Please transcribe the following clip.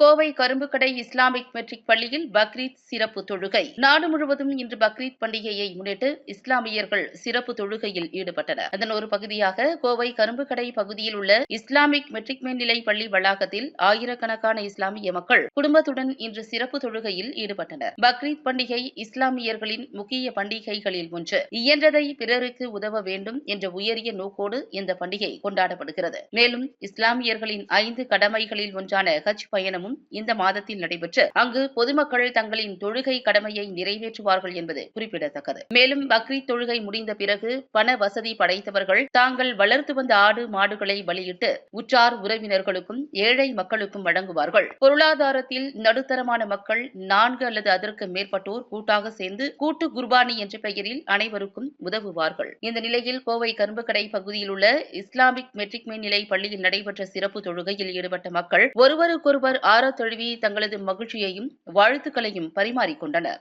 Kovai Karumbukadai Islamic matric பள்ளியில் பக்ரீத் சிறப்பு தொழுகை. நாடு முழுவதும் இன்று பக்ரீத் பண்டிகையை முன்னிட்டு இஸ்லாமியர்கள் சிறப்பு தொழுகையில் ஈடுபட்டனர். அதன் ஒரு பகுதியாக கோவை கரும்புக்கடை பகுதியில் உள்ள இஸ்லாமிக் மெட்ரிக் மேல்நிலை பள்ளி வளாகத்தில் ஆயிரக்கணக்கான இஸ்லாமிய மக்கள் குடும்பத்துடன் இன்று சிறப்பு தொழுகையில் ஈடுபட்டனர். பக்ரீத் பண்டிகை இஸ்லாமியர்களின் முக்கிய பண்டிகைகளில் ஒன்று. இயன்றதை பிறருக்கு உதவ வேண்டும் என்ற உயரிய நோக்கோடு இந்த பண்டிகை கொண்டாடப்படுகிறது. மேலும் இஸ்லாமியர்களின் ஐந்து கடமைகளில் ஒன்றான ஹஜ் பயணமும் இந்த மாதத்தில் நடைபெற்று அங்கு பொதுமக்கள் தங்களின் தொழுகை கடமையை நிறைவேற்றுவார்கள் என்பது குறிப்பிடத்தக்கது. மேலும் பக்ரீத் தொழுகை முடிந்த பிறகு பண வசதி படைத்தவர்கள் தாங்கள் வளர்த்து வந்த ஆடு மாடுகளை வெளியிட்டு உற்றார் உறவினர்களுக்கும் ஏழை மக்களுக்கும் வழங்குவார்கள். பொருளாதாரத்தில் நடுத்தரமான மக்கள் நான்கு அல்லது அதற்கு மேற்பட்டோர் கூட்டாக சேர்ந்து கூட்டு குர்பானி என்ற பெயரில் அனைவருக்கும் உதவுவார்கள். இந்த நிலையில் கோவை கரும்புக்கடை பகுதியில் உள்ள இஸ்லாமிக் மெட்ரிக் மேல்நிலை பள்ளியில் நடைபெற்ற சிறப்பு தொழுகையில் ஈடுபட்ட மக்கள் ஒருவருக்கொருவர் ஆற தழுவி தங்களது மகிழ்ச்சியையும் வாழ்த்துக்களையும் பரிமாறிக்கொண்டனர்.